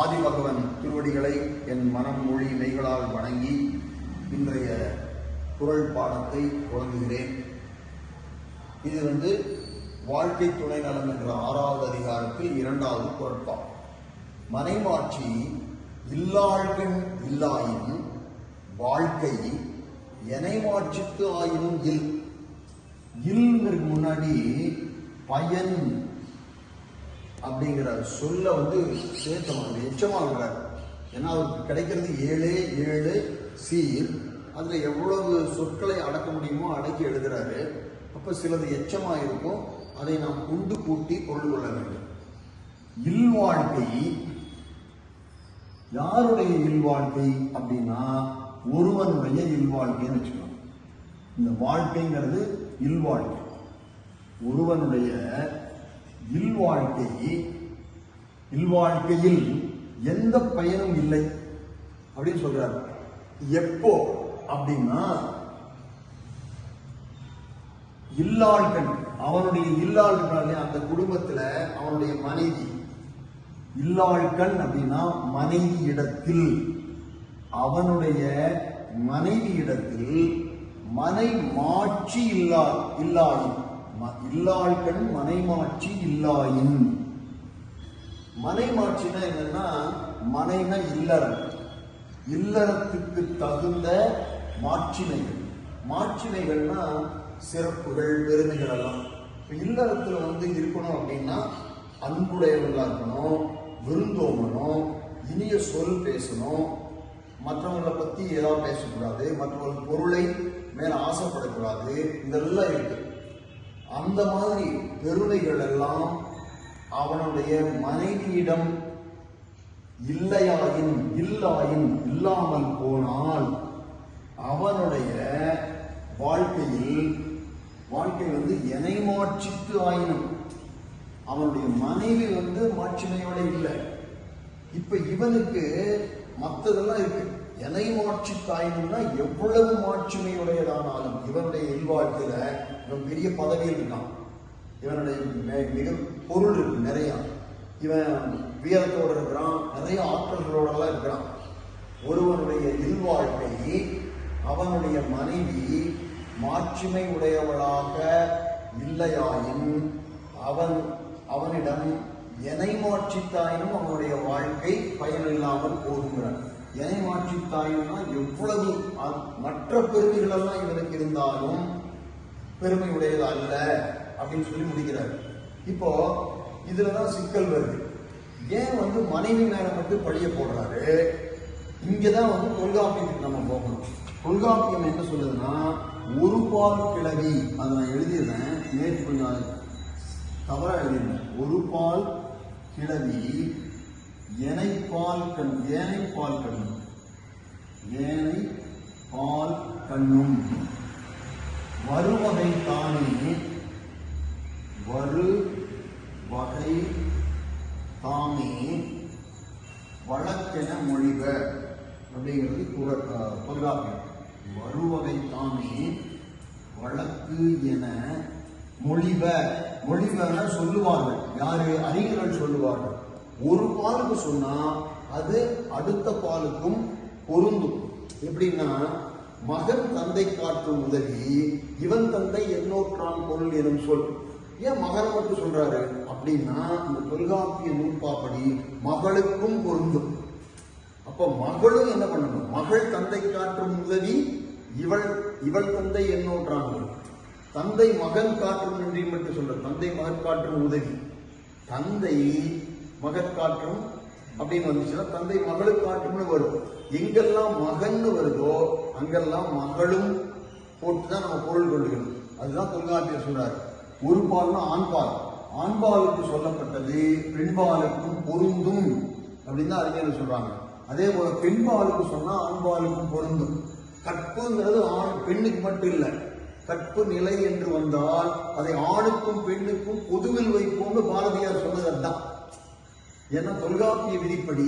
ஆதிபகவன் திருவடிகளை என் மனம் மொழி மெய்களால் வணங்கி இன்றைய குரல் பாடத்தை தொடங்குகிறேன். இது வந்து வாழ்க்கை துணை நலம் என்ற ஆறாவது அதிகாரத்தில் இரண்டாவது குரட்பா மனைமாட்சி இல்லாழ்கண் இல்லாயின் வாழ்க்கை எனைமாட்சித்து ஆயினும் இல். இல்ங்கிறதுக்கு முன்னாடி பயன் அப்படிங்கிற சொல்ல வந்து சேர்த்தமாக எச்சமாகிறார் ஏன்னா அவருக்கு கிடைக்கிறது ஏழே ஏழு சீர் அதில் எவ்வளவு சொற்களை அடக்க முடியுமோ அடக்கி எழுதுறாரு. அப்போ சிலது எச்சமாக இருக்கும். அதை நாம் குண்டு கூட்டி பொருள் கொள்ள வேண்டும். இல்வாழ்க்கை யாருடைய இல்வாழ்க்கை அப்படின்னா ஒருவனுடைய இல்வாழ்க்கைன்னு வச்சுக்கணும். இந்த வாழ்க்கைங்கிறது இல்வாழ்க்கை ஒருவனுடைய இல்வாழ்க்கை இல்வாழ்க்கையில் எந்த பயனும் இல்லை. அப்படின்னு சொல்றாரு. எப்போ? அப்படின்னா இல்லாள்கள் அவனுடைய இல்லாள்கள் அந்த குடும்பத்துல அவனுடைய மனைவி. இல்லாள்கள் அப்படின்னா மனைவி இடத்தில். அவனுடைய மனைவி இடத்தில் மனை மாட்சி இல்லா இல்லாளும் இல்லாள்கள் மனைமாட்சி இல்லாயின். மனைமாட்சினா என்னன்னா மனைனா இல்லறம் இல்லறத்துக்கு தகுந்த மாட்சினைகள் மாட்சிமைகள்னா சிறப்புகள் பெருமைகள் எல்லாம் இப்போ இல்லறத்தில் வந்து இருக்கணும் அப்படின்னா அன்புடையவர்களாக இருக்கணும் விருந்தோம்பணும் இனிய சொல் பேசணும். மற்றவங்களை பற்றி ஏதாவது பேசக்கூடாது. மற்றவர்கள் பொருளை மேலே ஆசைப்படக்கூடாது. இதெல்லாம் இருக்குது அந்த மாதிரி பெருமைகள் எல்லாம் அவனுடைய மனைவியிடம் இல்லையாயின் இல்லாயின் இல்லாமல் போனால் அவனுடைய வாழ்க்கையில் வாழ்க்கை வந்து எனை மாட்சித்து ஆயினும் அவனுடைய மனைவி வந்து மாட்சிமையோட இல்லை. இப்ப இவனுக்கு மத்ததெல்லாம் இருக்கு. எனை மாட்சி தாயினும்னா எவ்வளவு மாட்சிமையுடையதானாலும் இவனுடைய இல்வாழ்க்கையில இவன் பெரிய பதவியில் இருக்கான். இவனுடைய மிக பொருள் இருக்கு நிறையா. இவன் வீரத்தோடு இருக்கிறான் நிறைய ஆற்றல்களோடலாம் இருக்கிறான். ஒருவனுடைய இல்வாழ்க்கை அவனுடைய மனைவி மாட்சிமை உடையவளாக இல்லையாயின் அவன் அவனிடம் எனை மாட்சித்தாயினும் அவனுடைய வாழ்க்கை பயனில்லாமல் போகுங்கிறான் எனை தாயும்னா எவ்வளவு அ- மற்ற பெருமைகள் எல்லாம் இவனுக்கு இருந்தாலும் பெருமை உடையது அல்ல அப்படின்னு சொல்லி முடிக்கிறார். இப்போ இதுலதான் சிக்கல் வருது. ஏன் வந்து மனைவி மேல மட்டும் பழிய போடுறாரு? இங்கதான் வந்து தொல்காப்பியத்துக்கு நம்ம போகணும். தொல்காப்பியம் என்ன சொல்லுதுன்னா ஒரு பால் கிழவி அதை நான் எழுதிடுறேன் நேற்று கொஞ்சம் தவறா எழுதியிருந்தேன். ஒரு பால் கிழவி எனை பால் கண் ஏனை பால் கண்ணும் ஏனை பால் கண்ணும். வருவகை தானே. வரு வகை தாமே வழக்கென மொழிப அப்படிங்கிறது குர- தொல்காப்பியம் வருவகை தாமே வழக்கு என மொழிவ மொழிவன சொல்லுவார்கள். யாரு? அறிஞர்கள் சொல்லுவார்கள். ஒரு பாலுக்கு சொன்னா அது அடுத்த பாலுக்கும் பொருந்தும். எப்படின்னா மகன் தந்தை காட்டும் உதவி இவன் தந்தை என்னோற்றான் பொருள் எனும் சொல். ஏன் மகன் மட்டும் சொல்றாரு? அப்படின்னா இந்த தொல்காப்பிய நூற்பாப்படி மகளுக்கும் பொருந்தும். அப்ப மகளும் என்ன பண்ணணும்? மகள் தந்தை காட்டும் உதவி இவள் இவள் தந்தை என்னோன்றாங்க தந்தை மகன் காற்றும் நன்றி மட்டும் சொல்ற தந்தை மகன் காற்றும் உதவி. தந்தை மகத் காற்றும் அப்படின்னு வந்துச்சுன்னா தந்தை மகளுக்கு காட்டும்னு வரும். எங்கெல்லாம் மகன்னு வருதோ அங்கெல்லாம் மகளும் போட்டு தான் நம்ம பொருள் கொண்டுக்கணும் அதுதான் தொல்காப்பியர் சொல்றாரு. ஒரு பால்னா ஆண்பால் ஆண்பாலுக்கு சொல்லப்பட்டது பெண்பாலுக்கும் பொருந்தும் அப்படின்னு தான் அறிஞர்கள் சொல்றாங்க. அதே போல பெண்பாலுக்கு சொன்னா ஆண்பாலுக்கும் பொருந்தும். கற்புங்கிறது ஆண் பெண்ணுக்கு மட்டும் இல்லை. கற்பு நிலை என்று வந்தால் அதை ஆணுக்கும் பெண்ணுக்கும் பொதுவில் வைப்போம்னு பாரதியார் சொன்னது அதுதான். ஏன்னா தொல்காப்பிய விதிப்படி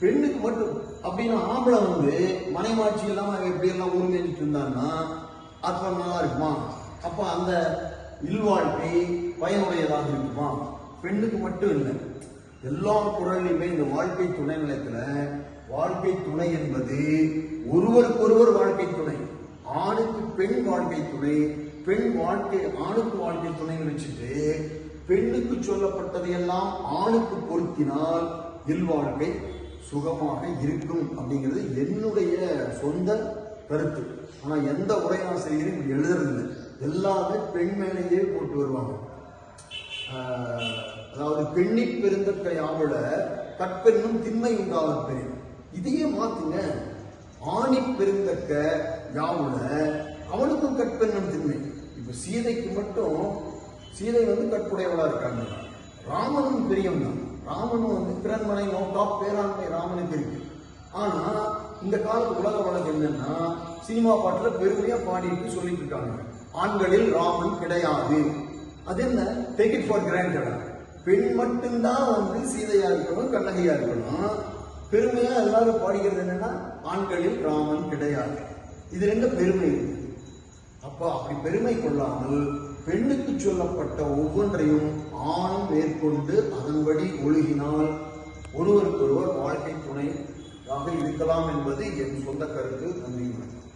பெண்ணுக்கு மட்டும் அப்படின்னா ஆம்பளை வந்து மனைமாட்சி இல்லாம எப்படியெல்லாம் எப்படி எல்லாம் உரிமைச்சிட்டு இருந்தான்னா அப்ப நல்லா இருக்குமா? அப்ப அந்த இல்வாழ்க்கை பயனுடையதாக இருக்குமா? பெண்ணுக்கு மட்டும் இல்லை. எல்லா குரலையுமே இந்த வாழ்க்கை துணை நிலையத்துல வாழ்க்கை துணை என்பது ஒருவருக்கொருவர் வாழ்க்கை துணை. ஆணுக்கு பெண் வாழ்க்கை துணை பெண் வாழ்க்கை ஆணுக்கு வாழ்க்கை துணைன்னு வச்சுட்டு பெண்ணுக்கு சொல்லப்பட்டதையெல்லாம் ஆணுக்கு பொருத்தினால் இல்வாழ்க்கை சுகமாக இருக்கும் அப்படிங்கிறது என்னுடைய சொந்த கருத்து. ஆனால் எந்த உரையாசிரியரும் இப்படி எழுதுறதில்லை. எல்லாமே பெண் மேலேயே போட்டு வருவாங்க. அதாவது பெண்ணி பெருந்தக்கை ஆவல கற்பெண்ணும் திண்மை உண்டாக பெண். இதையே மாத்துங்க. ஆணி பெருந்தக்க யாவுல அவனுக்கும் கற்பெண்ணும் திண்மை. இப்ப சீதைக்கு மட்டும் சீதை வந்து கற்புடையவளாக இருக்காங்க. ராமனும் பிரியம் தான் ராமனும் வந்து பிறன்மனை நோக்கா பேராண்மை ராமனுக்கு இருக்கு ஆனா இந்த காலத்து உலக வழக்கு என்னன்னா சினிமா பாட்டுல பெருமையா பாடிட்டு சொல்லிட்டு இருக்காங்க. ஆண்களில் ராமன் கிடையாது. அது என்ன? டேக் இட் ஃபார் கிராண்டடா பெண் மட்டும்தான் வந்து சீதையா இருக்கணும் கண்ணகியா இருக்கணும். பெருமையா எல்லாரும் பாடிக்கிறது என்னன்னா ஆண்களில் ராமன் கிடையாது. இது ரெண்டு பெருமை. இருக்கு அப்ப அப்படி பெருமை கொள்ளாமல் பெண்ணுக்கு சொல்லப்பட்ட ஒவ்வொன்றையும் ஆணும் மேற்கொண்டு அதன்படி ஒழுகினால் ஒருவருக்கொருவர் வாழ்க்கை துணையாக இருக்கலாம் என்பது என் சொந்த கருத்து. நன்றி வணக்கம்.